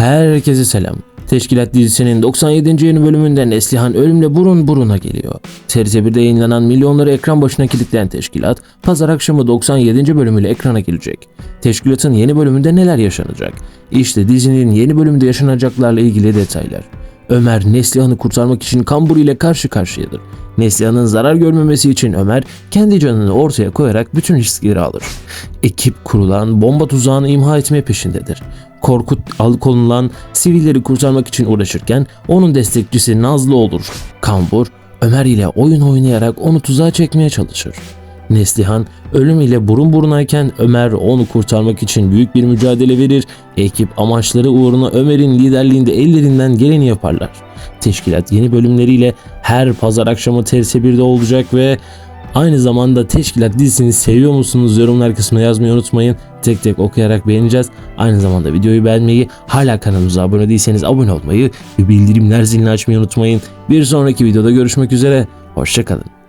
Herkese selam. Teşkilat dizisinin 97. yeni bölümünde Neslihan ölümle burun buruna geliyor. TRT1'de yayınlanan milyonları ekran başına kilitleyen teşkilat, pazar akşamı 97. bölümüyle ekrana gelecek. Teşkilatın yeni bölümünde neler yaşanacak? İşte dizinin yeni bölümünde yaşanacaklarla ilgili detaylar. Ömer Neslihan'ı kurtarmak için Kambur ile karşı karşıyadır. Neslihan'ın zarar görmemesi için Ömer kendi canını ortaya koyarak bütün riskleri alır. Ekip kurulan bomba tuzağını imha etme peşindedir. Korkut alıkonulan sivilleri kurtarmak için uğraşırken onun destekçisi Nazlı olur. Kambur Ömer ile oyun oynayarak onu tuzağa çekmeye çalışır. Neslihan ölüm ile burun burunayken Ömer onu kurtarmak için büyük bir mücadele verir. Ekip amaçları uğruna Ömer'in liderliğinde ellerinden geleni yaparlar. Teşkilat yeni bölümleriyle her pazar akşamı TRT1'de olacak ve aynı zamanda Teşkilat dizisini seviyor musunuz yorumlar kısmına yazmayı unutmayın. Tek tek okuyarak beğeneceğiz. Aynı zamanda videoyu beğenmeyi, hala kanalımıza abone değilseniz abone olmayı ve bildirimler zilini açmayı unutmayın. Bir sonraki videoda görüşmek üzere. Hoşçakalın.